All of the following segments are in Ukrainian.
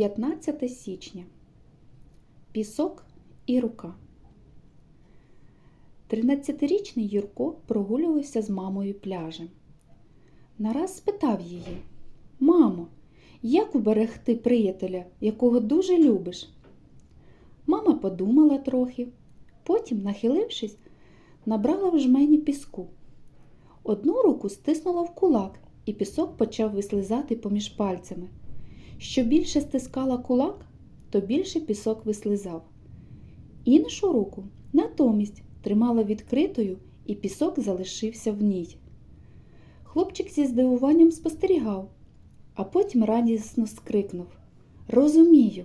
15 січня. Пісок і рука. 13-річний Юрко прогулювався з мамою пляжем. Нараз спитав її: Мамо, як уберегти приятеля, якого дуже любиш? Мама подумала трохи, потім, нахилившись, набрала в жмені піску. Одну руку стиснула в кулак, і пісок почав вислизати поміж пальцями. Що більше стискала кулак, то більше пісок вислизав. Іншу руку натомість тримала відкритою, і пісок залишився в ній. Хлопчик зі здивуванням спостерігав, а потім радісно скрикнув Розумію.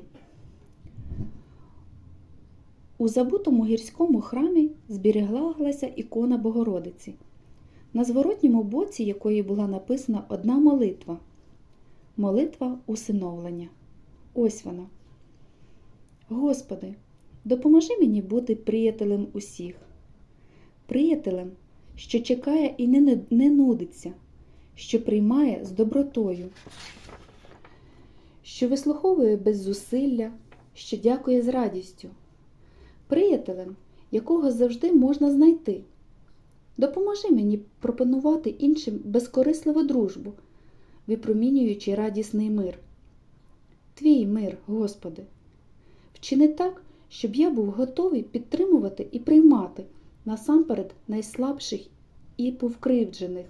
У забутому гірському храмі зберіглася ікона Богородиці, на зворотньому боці якої була написана одна молитва молитва усиновлення. Ось вона. Господи, допоможи мені бути приятелем усіх, приятелем, що чекає і не, нудиться, що приймає з добротою, що вислуховує без зусилля, що дякує з радістю, приятелем, якого завжди можна знайти. Допоможи мені пропонувати іншим безкорисливу дружбу, випромінюючи радісний мир. Твій мир, Господи, вчини так, щоб я був готовий підтримувати і приймати насамперед найслабших і повкривджених.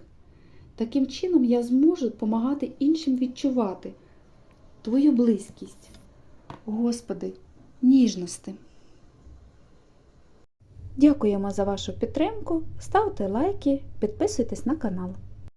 Таким чином я зможу допомагати іншим відчувати Твою близькість. Господи, ніжності. Дякуємо за вашу підтримку. Ставте лайки, підписуйтесь на канал.